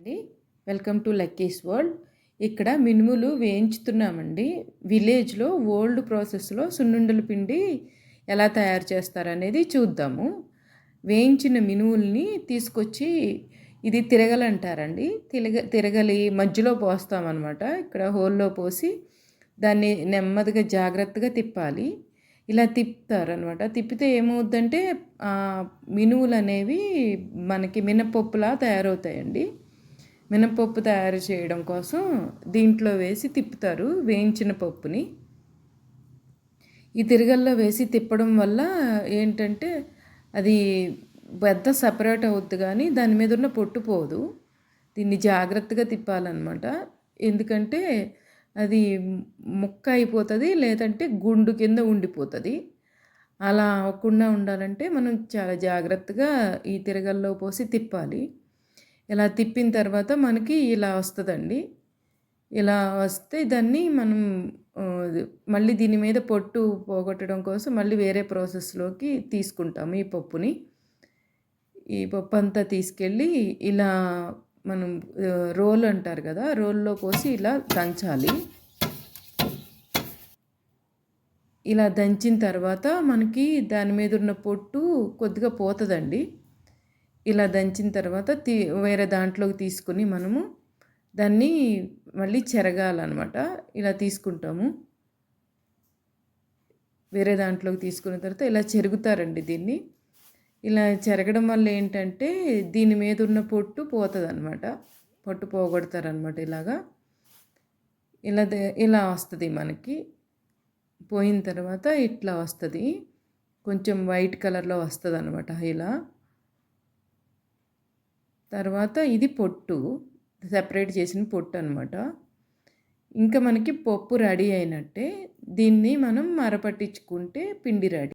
అండి. Welcome to Lucky's world ఇక్కడ మినుములు వేయించుతున్నామండి. విలేజ్లో ఓల్డ్ ప్రాసెస్లో సున్నుండల పిండి ఎలా తయారు చేస్తారనేది చూద్దాము. వేయించిన మినుముల్ని తీసుకొచ్చి ఇది తిరగలంటారండి. తిరగ తిరగలి మధ్యలో పోస్తామన్నమాట. ఇక్కడ హోల్లో పోసి దాన్ని నెమ్మదిగా జాగ్రత్తగా తిప్పాలి. ఇలా తిప్పుతారనమాట తిప్పితే ఏమవుద్దంటే మినువులు అనేవి మనకి మినపప్పులా తయారవుతాయండి. మినపప్పు తయారు చేయడం కోసం దీంట్లో వేసి తిప్పుతారు వేయించిన పప్పుని. ఈ తిరగల్లో వేసి తిప్పడం వల్ల ఏంటంటే అది పెద్ద సపరేట్ అవుద్ది కానీ దాని మీద ఉన్న పొట్టు పోదు. దీన్ని జాగ్రత్తగా తిప్పాలన్నమాట. ఎందుకంటే అది ముక్క అయిపోతుంది లేదంటే గుండు కింద ఉండిపోతుంది. అలా అవ్వకుండా ఉండాలంటే మనం చాలా జాగ్రత్తగా ఈ తిరగల్లో పోసి తిప్పాలి. ఇలా తిప్పిన తర్వాత మనకి ఇలా వస్తుందండి. ఇలా వస్తే దాన్ని మనం మళ్ళీ దీని మీద పొట్టు పోగొట్టడం కోసం మళ్ళీ వేరే ప్రాసెస్లోకి తీసుకుంటాము ఈ పప్పుని. ఈ పప్పు అంతా తీసుకెళ్ళి ఇలా మనం రోల్ అంటారు కదా రోల్లో పోసి ఇలా దంచాలి. ఇలా దంచిన తర్వాత మనకి దాని మీద ఉన్న పొట్టు కొద్దిగా పోతుందండి. ఇలా దంచిన తర్వాత తీ వేరే దాంట్లోకి తీసుకుని మనము దాన్ని మళ్ళీ చెరగాలన్నమాట. ఇలా తీసుకుంటాము. వేరే దాంట్లోకి తీసుకున్న తర్వాత ఇలా చెరుగుతారండి దీన్ని. ఇలా చెరగడం వల్ల ఏంటంటే దీని మీద ఉన్న పొట్టు పోతుంది అనమాట పొట్టు పోగొడతారనమాట ఇలాగా. ఇలా ఇలా వస్తుంది మనకి. పోయిన తర్వాత ఇట్లా వస్తుంది. కొంచెం వైట్ కలర్లో వస్తుంది అనమాట ఇలా. తర్వాత ఇది పొట్టు. సెపరేట్ చేసిన పొట్టు అనమాట ఇంకా మనకి పప్పు రెడీ అయినట్టే దీన్ని మనం మరపట్టించుకుంటే పిండి రెడీ.